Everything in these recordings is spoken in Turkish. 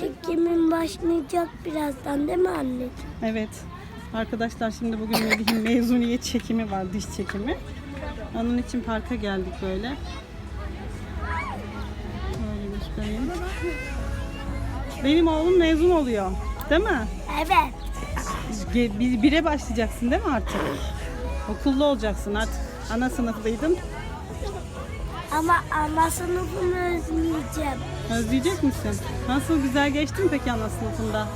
çekimin başlayacak birazdan değil mi anneciğim? Evet. Arkadaşlar şimdi bugün Melih'in mezuniyet çekimi var, diş çekimi. Onun için parka geldik böyle. Böyle göstereyim. Benim oğlum mezun oluyor. Değil mi? Evet. Ge- bir- Bire başlayacaksın değil mi artık? Okulda olacaksın artık. Ana sınıftaydın. Ama ana sınıfını özleyeceğim. Özleyecek misin? Nasıl güzel geçti mi peki ana sınıfında?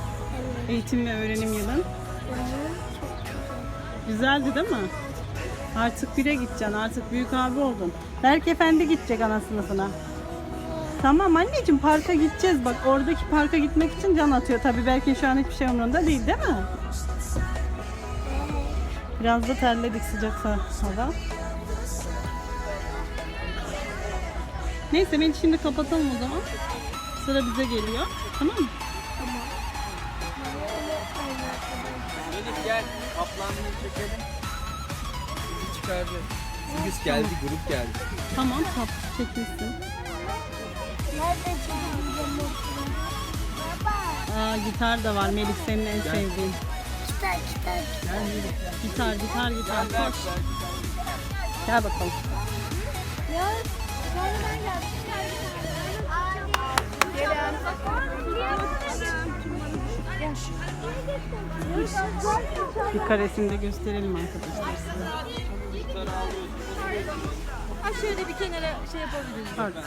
Eğitim ve öğrenim yılın. Güzeldi değil mi? Artık bire gideceksin. Artık büyük abi oldun. Berk Efendi gidecek ana sınıfına. Tamam anneciğim parka gideceğiz. Bak oradaki parka gitmek için can atıyor. Tabii belki şu an hiçbir şey umurunda değil değil mi? Biraz da terledik sıcak hava. Neyse beni şimdi kapatalım o zaman. Sıra bize geliyor. Tamam mı? Gel. Kaplanlığı çekelim. Bizi çıkardı. Biz geldi, grup geldi. Tamam kap çekilsin. Nerede çekeceğim okulu? Baba. Aa gitar da var Melih senin en sevdiğin. Kitap kitap. Gitar gitar gitar koş. Gel bakalım. Geldim. Bir karesini de gösterelim arkadaşlar. Ha şöyle bir kenara şey yapabiliriz. Pardon.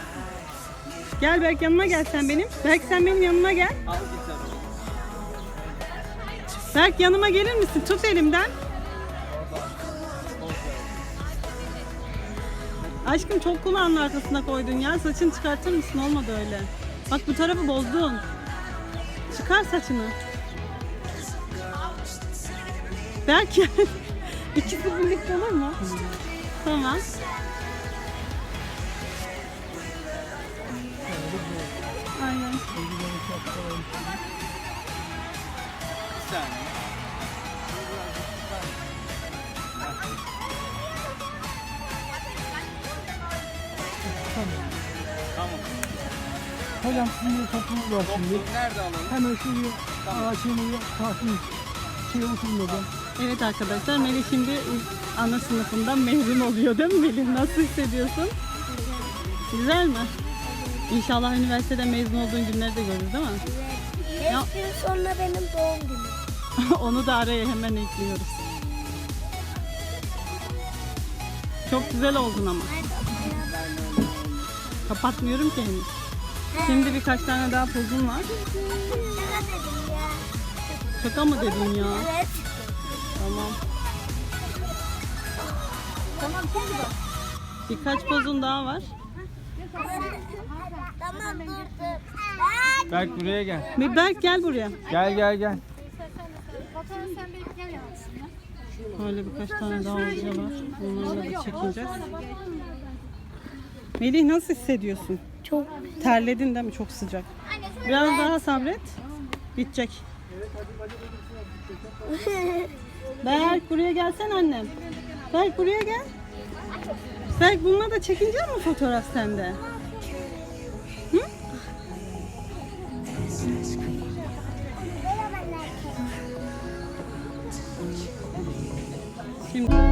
Gel Berk yanıma gel sen benim. Berk sen benim yanıma gel. Berk yanıma gelir misin? Tut elimden. Aşkım çok kulağının arkasına koydun ya. Saçını çıkartır mısın? Olmadı öyle. Bak bu tarafı bozdun. Çıkar saçını. Gel. İkisi birlikte olur mu? Tamam. Aynen. Bir saniye. Tamam. Hocam sizin bir toplumuz var şimdi. Toplum nerede alalım? Hemen şuraya ağaçın karşısına şey oturmadan. Evet arkadaşlar Melih şimdi ana sınıfından mezun oluyor değil mi Melih? Nasıl hissediyorsun? Güzel mi? İnşallah üniversiteden mezun olduğun günleri de görürüz değil mi? Ya. Beş gün sonra benim doğum günüm. Onu da araya hemen ekliyoruz. Çok güzel oldun ama. Kapatmıyorum ki henüz. Şimdi birkaç tane daha pozun var. Şaka mı dedin ya? Evet. Tamam. Birkaç pozun daha var. Tamam dur dur. Bak. Berk buraya gel. Bir Berk gel buraya. Gel gel gel. Fotoğraf sen bir gel aslında. Böyle birkaç tane daha hoca var. Onlarla da çekeceğiz. Melih nasıl hissediyorsun? Çok Terledin değil mi? Çok sıcak. Biraz daha sabret. Bitecek. Berk buraya gelsen annem. Berk buraya gel. Berk bununla da çekinecek mi fotoğraf sende? Hı? Şimdi